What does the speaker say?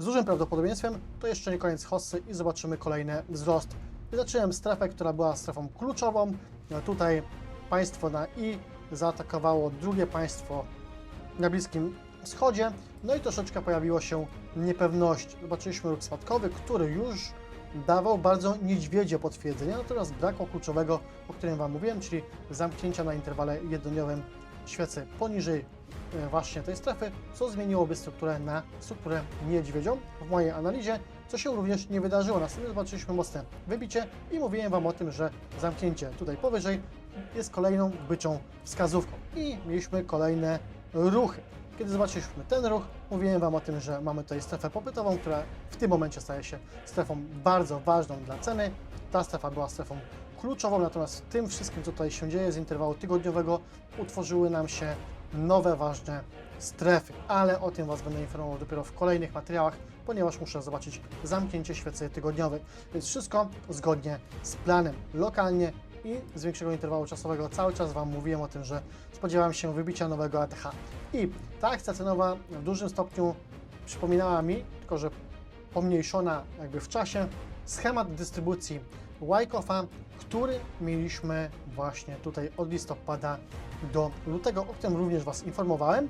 Z dużym prawdopodobieństwem to jeszcze nie koniec hossy i zobaczymy kolejne wzrosty. Wyznaczyłem strefę, która była strefą kluczową. No tutaj państwo na I zaatakowało drugie państwo na Bliskim Wschodzie. No i troszeczkę pojawiło się niepewności. Zobaczyliśmy ruch spadkowy, który już dawał bardzo niedźwiedzie potwierdzenia, natomiast brakło kluczowego, o którym Wam mówiłem, czyli zamknięcia na interwale jednodniowym świecy poniżej właśnie tej strefy, co zmieniłoby strukturę na strukturę niedźwiedzią w mojej analizie, co się również nie wydarzyło. Następnie zobaczyliśmy mocne wybicie i mówiłem Wam o tym, że zamknięcie tutaj powyżej jest kolejną byczą wskazówką. I mieliśmy kolejne ruchy. Kiedy zobaczyliśmy ten ruch, mówiłem Wam o tym, że mamy tutaj strefę popytową, która w tym momencie staje się strefą bardzo ważną dla ceny. Ta strefa była strefą kluczową, natomiast w tym wszystkim, co tutaj się dzieje z interwału tygodniowego, utworzyły nam się nowe, ważne strefy. Ale o tym Was będę informował dopiero w kolejnych materiałach, ponieważ muszę zobaczyć zamknięcie świecy tygodniowej. Więc wszystko zgodnie z planem. Lokalnie i z większego interwału czasowego cały czas Wam mówiłem o tym, że spodziewam się wybicia nowego ATH. I ta akcja cenowa w dużym stopniu przypominała mi, tylko że pomniejszona jakby w czasie, schemat dystrybucji Wyckofa, który mieliśmy właśnie tutaj od listopada do lutego, o którym również Was informowałem.